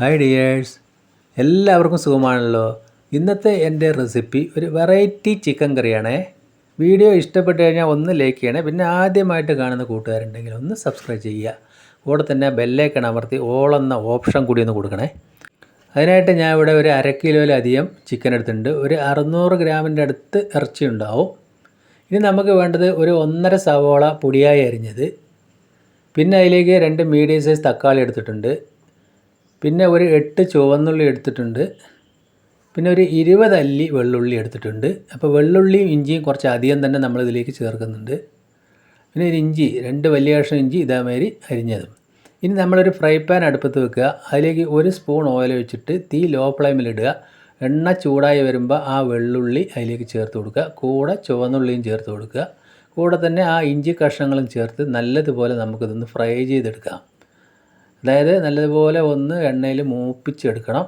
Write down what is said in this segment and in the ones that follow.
Hi dears എല്ലാവർക്കും സുഖമാണല്ലോ. ഇന്നത്തെ എന്റെ റെസിപ്പി ഒരു വെറൈറ്റി ചിക്കൻ കറിയാണേ. വീഡിയോ ഇഷ്ടപ്പെട്ട് കഴിഞ്ഞാൽ ഒന്ന് ലൈക്ക് ചെയ്യണേ. പിന്നെ ആദ്യമായിട്ട് കാണുന്ന കൂട്ടുകാരുണ്ടെങ്കിൽ ഒന്ന് സബ്സ്ക്രൈബ് ചെയ്യുക. കൂടെ തന്നെ ബെല്ലേക്കൺ അമർത്തി ഓൾ എന്ന ഓപ്ഷൻ കൂടി ഒന്ന് കൊടുക്കണേ. അതിനായിട്ട് ഞാൻ ഇവിടെ ഒരു അര കിലോയിലധികം ചിക്കൻ എടുത്തിട്ടുണ്ട്. ഒരു അറുന്നൂറ് ഗ്രാമിന്റെ അടുത്ത് ഇറച്ചി ഉണ്ടാവും. ഇനി നമുക്ക് വേണ്ടത് ഒരു ഒന്നര സവോള പൊടിയായി അരിഞ്ഞത്. പിന്നെ അതിലേക്ക് രണ്ട് മീഡിയം സൈസ് തക്കാളി എടുത്തിട്ടുണ്ട്. പിന്നെ ഒരു എട്ട് ചുവന്നുള്ളി എടുത്തിട്ടുണ്ട്. പിന്നെ ഒരു ഇരുപത് അല്ലി വെള്ളുള്ളി എടുത്തിട്ടുണ്ട്. അപ്പോൾ വെള്ളുള്ളിയും ഇഞ്ചിയും കുറച്ച് അധികം തന്നെ നമ്മൾ ഇതിലേക്ക് ചേർക്കുന്നുണ്ട്. പിന്നെ ഒരു ഇഞ്ചി രണ്ട് വലിയ കഷ്ണം ഇഞ്ചി ഇതേമാതിരി അരിഞ്ഞതും. ഇനി നമ്മളൊരു ഫ്രൈ പാൻ അടുപ്പത്ത് വെക്കുക. അതിലേക്ക് ഒരു സ്പൂൺ ഓയിൽ വെച്ചിട്ട് തീ ലോ ഫ്ലെയിമിലിടുക എണ്ണ ചൂടായി വരുമ്പോൾ ആ വെള്ളുള്ളി അതിലേക്ക് ചേർത്ത് കൊടുക്കുക. കൂടെ ചുവന്നുള്ളിയും ചേർത്ത് കൊടുക്കുക. കൂടെ തന്നെ ആ ഇഞ്ചി കഷ്ണങ്ങളും ചേർത്ത് നല്ലതുപോലെ നമുക്കിതൊന്ന് ഫ്രൈ ചെയ്തെടുക്കാം. അതായത് നല്ലതുപോലെ ഒന്ന് എണ്ണയിൽ മൂപ്പിച്ചെടുക്കണം.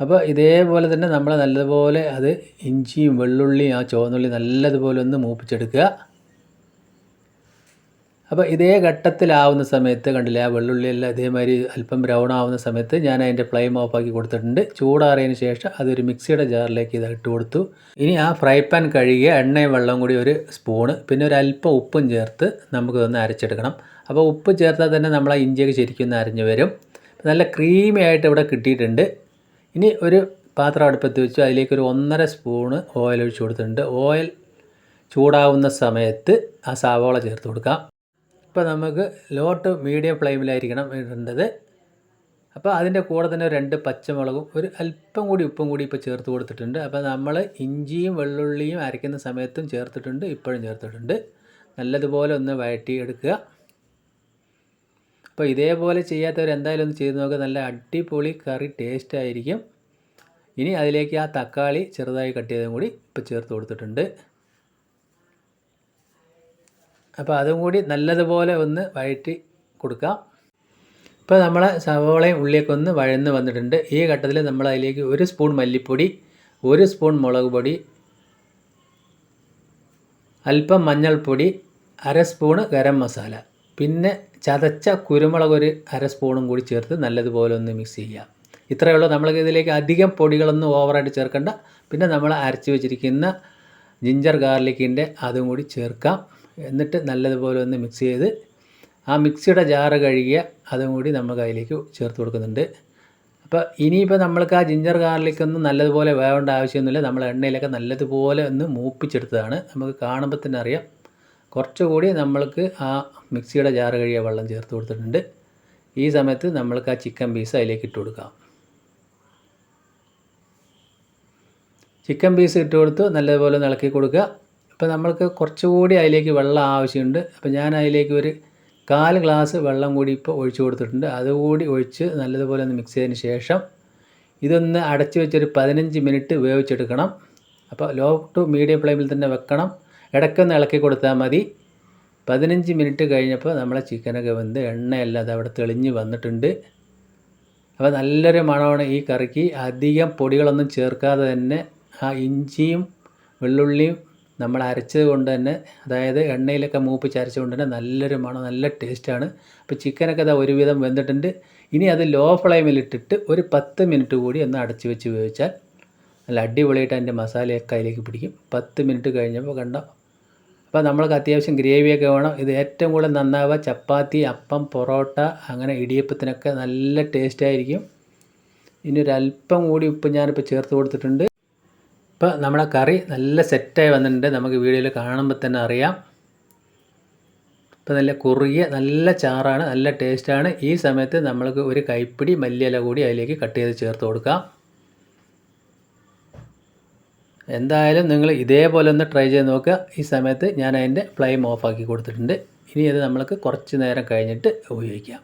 അപ്പോൾ ഇതേപോലെ തന്നെ നമ്മൾ നല്ലതുപോലെ അത് ഇഞ്ചിയും വെള്ളുള്ളിയും ആ ചുവന്നുള്ളി നല്ലതുപോലെ ഒന്ന് മൂപ്പിച്ചെടുക്കുക. അപ്പോൾ ഇതേ ഘട്ടത്തിലാവുന്ന സമയത്ത് കണ്ടില്ലേ ആ വെള്ളുള്ളിയെല്ലാം ഇതേമാതിരി അല്പം ബ്രൗൺ ആവുന്ന സമയത്ത് ഞാൻ അതിന്റെ ഫ്ലെയിം ഓഫ് ആക്കി കൊടുത്തിട്ടുണ്ട്. ചൂടാറിയതിന് ശേഷം അതൊരു മിക്സിയുടെ ജാറിലേക്ക് ഇത് ഇട്ട് കൊടുത്തു. ഇനി ആ ഫ്രൈ പാൻ കഴുകിയ എണ്ണയും വെള്ളവും കൂടി ഒരു സ്പൂണ് പിന്നെ ഒരു അല്പം ഉപ്പും ചേർത്ത് നമുക്കിതൊന്ന് അരച്ചെടുക്കണം. അപ്പോൾ ഉപ്പ് ചേർത്താൽ തന്നെ നമ്മൾ ആ ഇഞ്ചിയൊക്കെ ശരിക്കും അരഞ്ഞു വരും. നല്ല ക്രീമി ആയിട്ട് ഇവിടെ കിട്ടിയിട്ടുണ്ട്. ഇനി ഒരു പാത്രം അടുപ്പത്ത് വെച്ചു. അതിലേക്ക് ഒരു ഒന്നര സ്പൂണ് ഓയിൽ ഒഴിച്ച് കൊടുത്തിട്ടുണ്ട്. ഓയിൽ ചൂടാവുന്ന സമയത്ത് ആ സവാള ചേർത്ത് കൊടുക്കാം. ഇപ്പോൾ നമുക്ക് ലോ ടു മീഡിയം ഫ്ലെയിമിലായിരിക്കണം ഇടേണ്ടത്. അപ്പോൾ അതിന്റെ കൂടെ തന്നെ രണ്ട് പച്ചമുളകും ഒരു അല്പം കൂടി ഉപ്പും കൂടി ഇപ്പോൾ ചേർത്ത് കൊടുത്തിട്ടുണ്ട്. അപ്പോൾ നമ്മൾ ഇഞ്ചിയും വെള്ളുള്ളിയും അരയ്ക്കുന്ന സമയത്തും ചേർത്തിട്ടുണ്ട് ഇപ്പോഴും ചേർത്തിട്ടുണ്ട്. നല്ലതുപോലെ ഒന്ന് വഴറ്റി എടുക്കുക. അപ്പോൾ ഇതേപോലെ ചെയ്യാത്തവർ എന്തായാലും ഒന്ന് ചെയ്ത് നോക്കുക നല്ല അടിപൊളി കറി ടേസ്റ്റ് ആയിരിക്കും. ഇനി അതിലേക്ക് ആ തക്കാളി ചെറുതായി കട്ട് ചെയ്തതും കൂടി ഇപ്പോൾ ചേർത്ത് കൊടുത്തിട്ടുണ്ട്. അപ്പോൾ അതും കൂടി നല്ലതുപോലെ ഒന്ന് വഴറ്റി കൊടുക്കാം. ഇപ്പോൾ നമ്മൾ സവോളയും ഉള്ളിയൊക്കെ ഒന്ന് വഴന്ന് വന്നിട്ടുണ്ട്. ഈ ഘട്ടത്തിൽ നമ്മൾ അതിലേക്ക് ഒരു സ്പൂൺ മല്ലിപ്പൊടി ഒരു സ്പൂൺ മുളക് പൊടി അല്പം മഞ്ഞൾപ്പൊടി അര സ്പൂണ് ഗരം മസാല. പിന്നെ ചതച്ച കുരുമുളക് ഒരു അര സ്പൂണും കൂടി ചേർത്ത് നല്ലതുപോലെ ഒന്ന് മിക്സ് ചെയ്യാം. ഇത്രയേ ഉള്ളൂ. നമ്മൾക്ക് ഇതിലേക്ക് അധികം പൊടികളൊന്നും ഓവറായിട്ട് ചേർക്കേണ്ട. പിന്നെ നമ്മൾ അരച്ച് വെച്ചിരിക്കുന്ന ജിഞ്ചർ ഗാർലിക്കിന്റെ അതും കൂടി ചേർക്കാം. എന്നിട്ട് നല്ലതുപോലെ ഒന്ന് മിക്സ് ചെയ്ത് ആ മിക്സിയുടെ ജാറ് കഴുകിയ അതും കൂടി നമുക്ക് അതിലേക്ക് ചേർത്ത് കൊടുക്കുന്നുണ്ട്. അപ്പോൾ ഇനിയിപ്പോൾ നമ്മൾക്ക് ആ ജിഞ്ചർ ഗാർലിക്കൊന്നും നല്ലതുപോലെ വേവേണ്ട ആവശ്യമൊന്നുമില്ല. നമ്മൾ എണ്ണയിലൊക്കെ നല്ലതുപോലെ ഒന്ന് മൂപ്പിച്ചെടുത്തതാണ്. നമുക്ക് കാണുമ്പോൾ തന്നെ അറിയാം. കുറച്ചുകൂടി നമ്മൾക്ക് ആ മിക്സിയുടെ ജാറ് കഴുകിയ വെള്ളം ചേർത്ത് കൊടുത്തിട്ടുണ്ട്. ഈ സമയത്ത് നമ്മൾക്ക് ആ ചിക്കൻ പീസ് അതിലേക്ക് ഇട്ട് കൊടുക്കാം. ചിക്കൻ പീസ് ഇട്ട് കൊടുത്ത് നല്ലതുപോലെ ഇളക്കി കൊടുക്കുക. ഇപ്പോൾ നമ്മൾക്ക് കുറച്ചുകൂടി അതിലേക്ക് വെള്ളം ആവശ്യമുണ്ട്. അപ്പോൾ ഞാൻ അതിലേക്ക് ഒരു കാൽ ഗ്ലാസ് വെള്ളം കൂടി ഇപ്പോൾ ഒഴിച്ചു കൊടുത്തിട്ടുണ്ട്. അതുകൂടി ഒഴിച്ച് നല്ലതുപോലെ ഒന്ന് മിക്സ് ചെയ്തതിന് ശേഷം ഇതൊന്ന് അടച്ചു വെച്ചൊരു പതിനഞ്ച് മിനിറ്റ് വേവിച്ചെടുക്കണം. അപ്പോൾ ലോ ടു മീഡിയം ഫ്ലെയിമിൽ തന്നെ വെക്കണം. ഇടയ്ക്കൊന്ന് ഇളക്കി കൊടുത്താൽ മതി. പതിനഞ്ച് മിനിറ്റ് കഴിഞ്ഞപ്പോൾ നമ്മളെ ചിക്കനൊക്കെ വെന്ത് എണ്ണയല്ലാതെ അവിടെ തെളിഞ്ഞ് വന്നിട്ടുണ്ട്. അപ്പോൾ നല്ലൊരു മണമാണ് ഈ കറിക്ക്. അധികം പൊടികളൊന്നും ചേർക്കാതെ തന്നെ ആ ഇഞ്ചിയും വെള്ളുള്ളിയും നമ്മൾ അരച്ചത് കൊണ്ട് തന്നെ അതായത് എണ്ണയിലൊക്കെ മൂപ്പിച്ച് അരച്ചത് തന്നെ നല്ലൊരു മണം നല്ല ടേസ്റ്റാണ് അപ്പോൾ ചിക്കനൊക്കെ അത് ഒരുവിധം വെന്തിട്ടുണ്ട്. ഇനി അത് ലോ ഫ്ലെയിമിലിട്ടിട്ട് ഒരു പത്ത് മിനിറ്റ് കൂടി ഒന്ന് അടച്ച് വെച്ച് വേവിച്ചാൽ നല്ല അടിപൊളിയായിട്ട് അതിന്റെ മസാലയൊക്കെ അതിലേക്ക് പിടിക്കും. പത്ത് മിനിറ്റ് കഴിഞ്ഞപ്പോൾ കണ്ടോ? അപ്പോൾ നമ്മൾക്ക് അത്യാവശ്യം ഗ്രേവിയൊക്കെ വേണം. ഇത് ഏറ്റവും കൂടുതൽ നന്നാവുക ചപ്പാത്തി അപ്പം പൊറോട്ട അങ്ങനെ ഇടിയപ്പത്തിനൊക്കെ നല്ല ടേസ്റ്റായിരിക്കും ഇനി ഒരു അല്പം കൂടി ഉപ്പ് ഞാനിപ്പോൾ ചേർത്ത് കൊടുത്തിട്ടുണ്ട്. ഇപ്പോൾ നമ്മുടെ കറി നല്ല സെറ്റായി വന്നിട്ടുണ്ട്. നമുക്ക് വീഡിയോയിൽ കാണുമ്പോൾ തന്നെ അറിയാം. ഇപ്പോൾ നല്ല കുറുകിയ നല്ല ചാറാണ് നല്ല ടേസ്റ്റാണ് ഈ സമയത്ത് നമ്മൾക്ക് ഒരു കൈപ്പിടി മല്ലിയില കൂടി അതിലേക്ക് കട്ട് ചെയ്ത് ചേർത്ത് കൊടുക്കാം. എന്തായാലും നിങ്ങൾ ഇതേപോലെ ഒന്ന് ട്രൈ ചെയ്ത് നോക്കുക. ഈ സമയത്ത് ഞാൻ അതിന്റെ ഫ്ലെയിം ഓഫാക്കി കൊടുത്തിട്ടുണ്ട്. ഇനി അത് നമ്മൾക്ക് കുറച്ച് നേരം കഴിഞ്ഞിട്ട് ഉപയോഗിക്കാം.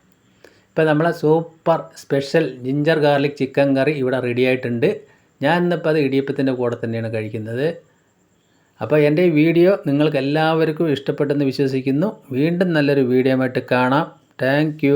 ഇപ്പോൾ നമ്മളെ super special ginger garlic chicken curry ഇവിടെ റെഡി ആയിട്ടുണ്ട്. ഞാൻ ഇന്നിപ്പോൾ അത് ഇടിയപ്പത്തിന്റെ കൂടെ തന്നെയാണ് കഴിക്കുന്നത്. അപ്പോൾ എന്റെ ഈ വീഡിയോ നിങ്ങൾക്ക് എല്ലാവർക്കും ഇഷ്ടപ്പെട്ടെന്ന് വിശ്വസിക്കുന്നു. വീണ്ടും നല്ലൊരു വീഡിയോ ആയിട്ട് കാണാം. താങ്ക്